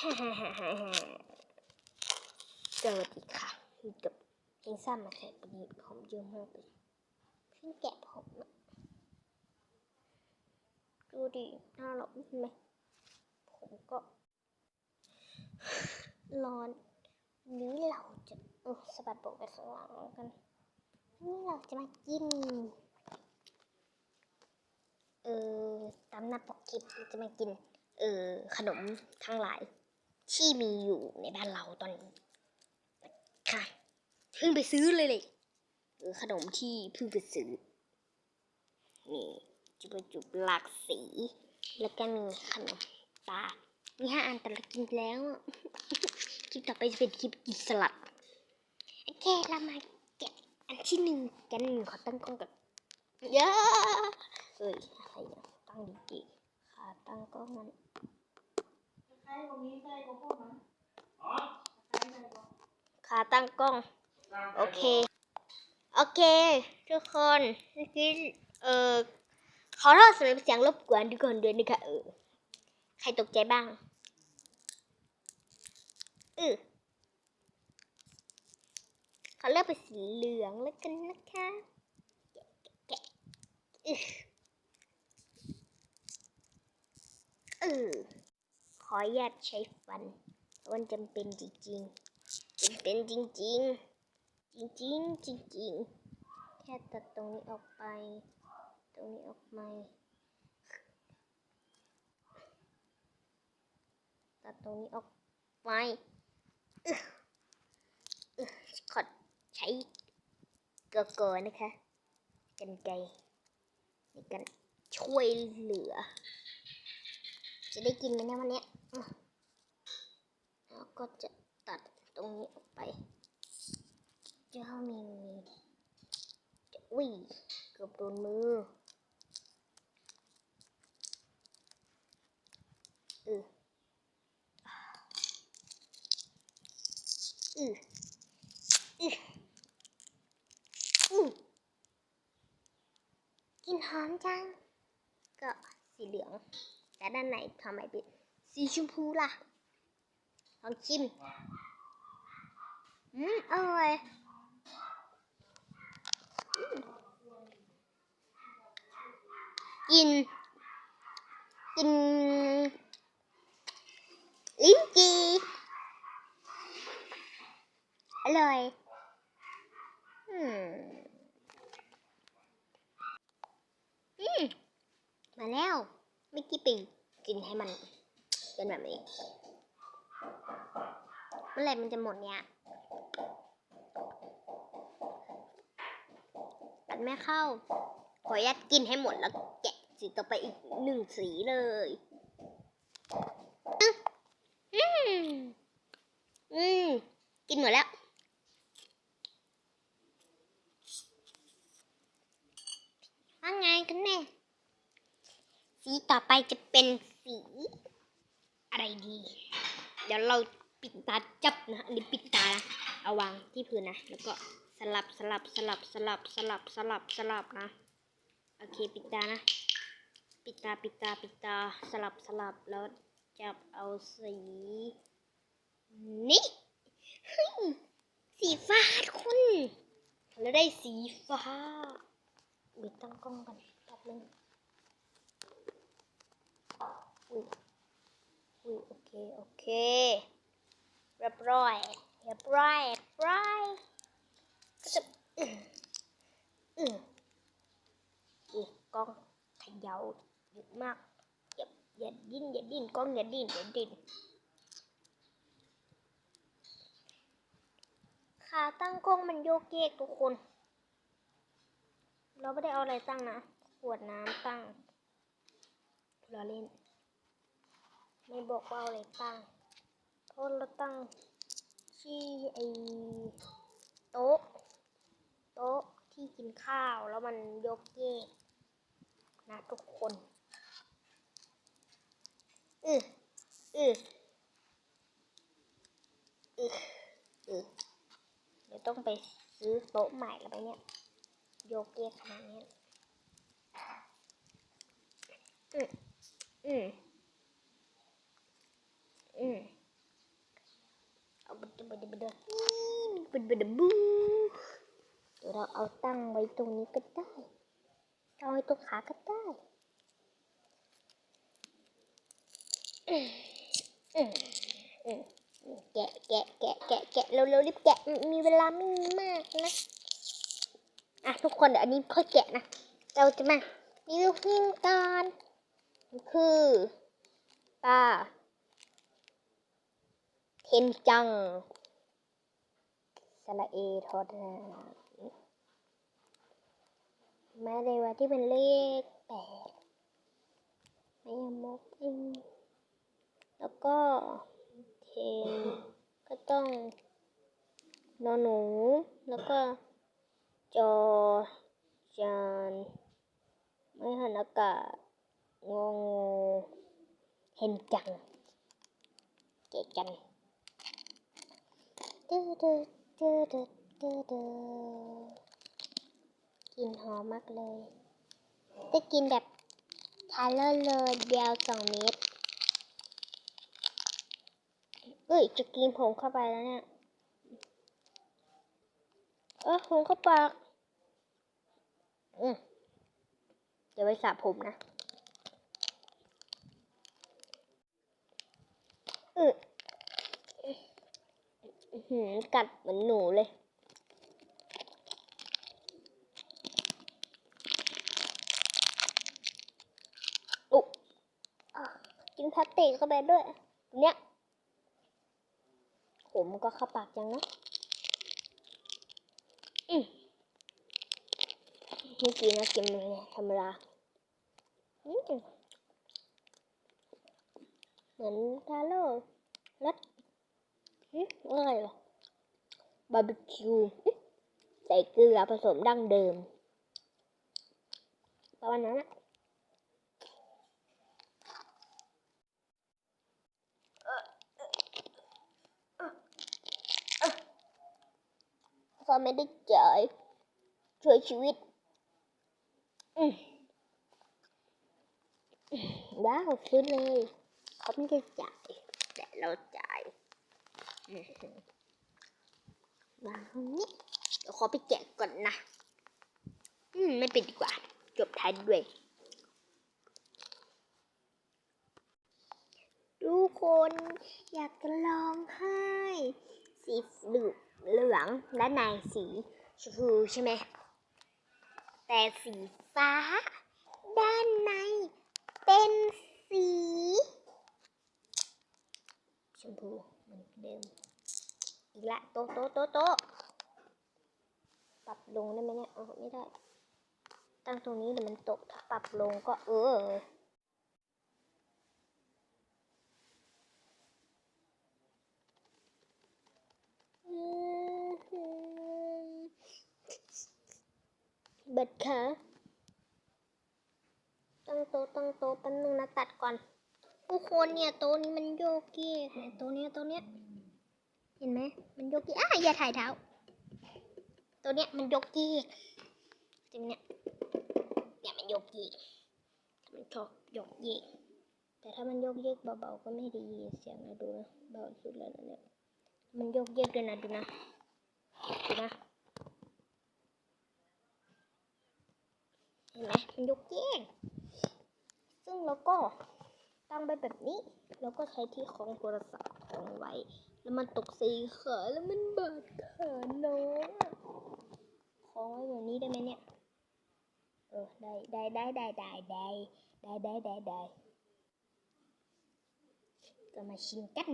ฮ่าฮ่าฮ่าฮ่าฮ่าสวัสดีค่ะอยู่กับเพลงซ้ำมาแค่ปีนี้ผมเยอะมากเลยเพิ่งแกะผมอะดูดิน่ารักไหมผมก็ร้อนนี้เราจะเออสะบัดบอกไปข้างหลังกันนนี้เราจะมากิน เออตามหน้าปกคลิปเราจะมากิน เออขนมทั้งหลาย ที่มีอยู่ในบ้านเราตอนนี้ค่ะเพิ่งไปซื้อเลยเลยเออขนมที่เพิ่งไปซื้อ นี่จุบจุบหลากสี แล้วก็มีขนมตามีห้าอันแต่เรากินแล้วอะคลิปต่อไปจะเป็นคลิปกินสลัด โอเค เรามาเก็บอันที่หนึ่งกันขอตั้งกล้องก่อนเยอะเฮ้ยอะไรเนี่ยตั้งดีๆขาตั้งกล้องมัน ใครตรงนี้ใกล้ก็พูดนะขาตั้งกล้อง โอเค โอเค ทุกคนเมื่อกี้เออขอโทษสำหรับเสียงรบกวนทุกคนด้วยนะคะเออใครตกใจบ้างเออเขาเลือกเป็นสีเหลืองแล้วกันนะคะแกะแกะแกะเออเออ ขออนุญาตใช้ฟันมันจำเป็นจริงๆจำเป็นจริงๆ จริงจริงๆจริงๆแค่ตัดตรงนี้ออกไป ตรงนี้ออกมาตัดตรงนี้ออกไปออขอใช้เกระโกนนะคะกันไกในการช่วยเหลือ จะได้กินไหมเนี่ยวันนี้อ๋อแล้วก็จะตัดตรงนี้ออกไปเจ้ามีมีจะอุ้ยเกือบโดนมือเอออืออืออือกินหอมจังก็สีเหลือง แต่ด้านในทำไมเป็นสีชมพูล่ะลองชิมอืมอร่อยกิน กินลิ้นจี่อร่อยอืมอืมมาแล้วไม่กี่ปี กินให้มันเป็นแบบนี้เมื่อไหร่มันจะหมดเนี่ยตัดไม่เข้า ขออนุญาตกินให้หมดแล้วแกะสีต่อไปอีกหนึ่งสีเลยอืมอืมกินหมดแล้วว่าไงกันแน่สีต่อไปจะเป็นสี อะไรดี เดี๋ยวเราปิดตาจับนะอันนี้ปิดตานะเอาวางที่พื้นนะ แล้วก็สลับสลับสลับสลับสลับสลับสลับนะโอเคปิดตานะ ปิดตาปิดตาปิดตาสลับสลับแล้วจับเอาสีนี้สีฟ้าทุกคนเราได้สีฟ้าอุ้ยตั้งกล้องกันแป๊บนึงอุ้ย ยโอเค โอเคเรียบร้อยเรียบร้อยเรียบร้อยสึบอื้ออื้ออีกกล้องขย่าเยอะมากอย่าอย่าดิ้นอย่าดิ้นกล้องอย่าดิ้นอย่าดิ้นขาตั้งกล้องมันโยกเยกทุกคน เราไม่ได้เอาอะไรตั้งนะขวดน้ำตั้งเราเล่น ไม่บอกว่าเอะไรตั้งเพราะเราตั้งที่ไอโต๊ะ โต๊ะที่กินข้าวแล้วมันยกเยกนะทุกคนอืออืออืออือเดี๋ยวต้องไปซื้อโต๊ะใหม่แล้วไปเนี่ยโยกเยกขนาดนี้อืออือ อืมดี๋ยวบึดบดบูเดี๋ยวเราเอาตั้งไว้ตรงนี้ก็ได้ เอาไว้ตรงขาก็ได้แกะแกะแกะแกะแกะเร็วๆรีบแกะ มีเวลาไม่มากนะ อะทุกคนเดี๋ยวอันนี้ค่อยแกะนะ เราจะมารีวิวหิ้งกัน คือปลา เทนจังสระเอทอดนาแม้ในวันที่เป็นเลขแปดไม่ยมกอินแล้วก็เทนก็ต้องนอนหนู แล้วก็จอจานไม่หันอากาศงงเห็นจัง เก๋กัน ดื้อดื้อดื้อดื้อดื้อดื้อกลินหอมมากเลยจะกินแบบทาเลอร์เลยเดียวสองเม็ดเอ้ยจะกินผมเข้าไปแล้วเนี่ย เออผมเข้าปากอืมเดี๋ยวไปสระผมนะ อืออื้อ หืกัดเหมือนหนูเลย อุ๊กินพลาสติกเข้าไปด้วย เนี่ยผมก็เข้าปากจังนะอืมเมื่กี้นะกินนเนี่ยธรรมดาอืมเหมือนทาโร่ อะไรหรอบาร์บีคิวใส่เกลือผสมดั้งเดิมประมาณนั้นอะเขาไม่ได้จ่ายช่วยชีวิตว้าวซื้อเลยเขาไม่ได้จ่ายแต่เราจ่าย วางนี้เดี๋ยวขอไปแกะก่อนนะ อืม ไม่เป็นดีกว่า จบท้ายด้วย ทุกคนอยากจะลองให้ สีเหลืองเหลืองและในสีชมพูใช่ไหม แต่สีฟ้า ด้านในเป็นสี ชมพูเหมือนเดิม อีกละโตะโตะโตะโตะปรับลงได้ไหมเนี่ยเออไม่ได้ ตั้งตรงนี้เดี๋ยวมันตกถ้าปรับลงก็เออบิดขาตั้งโต๊ะตั้งโต๊ะแป๊บนึงนะตัดก่อนทุกคนเนี่ยโต๊ะนี้มันโยกเยกเนี่ยโต๊ะเนี้ยโต๊ะเนี้ย เห็นไหมมันโยกเยกอะอย่าถ่ายเท้าต๊ะเนี้ยมันโยกเยกจริงเนี่ยเนี่ยมันโยกเยกมันชอบโยกเยกแต่ถ้ามันโยกเยกเบาๆก็ไม่ดีเสียงนะดูนะเบาสุดแล้วนะเนี่ยมันโยกเยกด้วยนะดูนะดูนะเห็นไหมมันยกแยกซึ่งเราก็ตั้งไปแบบนี้ แล้วก็ใช้ที่คล้องโทรศัพท์คล้องไว้ แล้วมันตกสีขาแล้วมันบาดขาน้องอะคล้องไว้แบบนี้ได้ไหมเนี่ย เออได้ได้ได้ได้ได้ได้ได้ได้ได้ได้ก็มาชิมกัน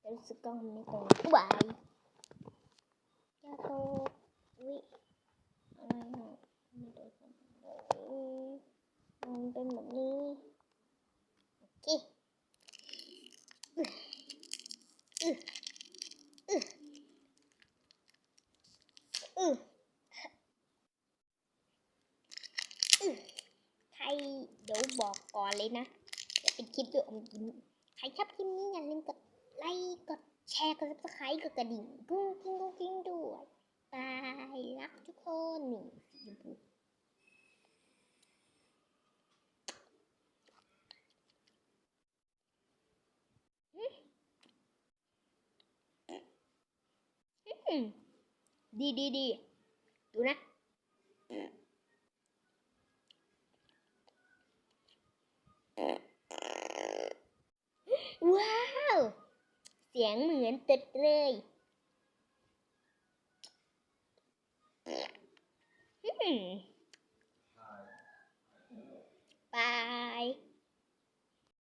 แต่รู้สึกกล้องไม่ตรงวายยาโตวิอะไรน่อยไม่ได้ทำเลยมันเป็นแบบนี้ โอเคอื้ออื้ออื้ออื้ออื้อใครเดี๋ยวบอกก่อน เลยนะจะเป็นคลิปด้วยอมยิ้มใครชอบคลิปนี้อย่าลืมกดไลค์กดแชร์กดซับสไครต์กดกระดิ่งกุ้งกิ้งกุ้งกิ้งด้วยบายรักทุกคนนี่สีชมพูมดีดีดีดูนะ ว้าว เสียงเหมือนตึดเลยอืม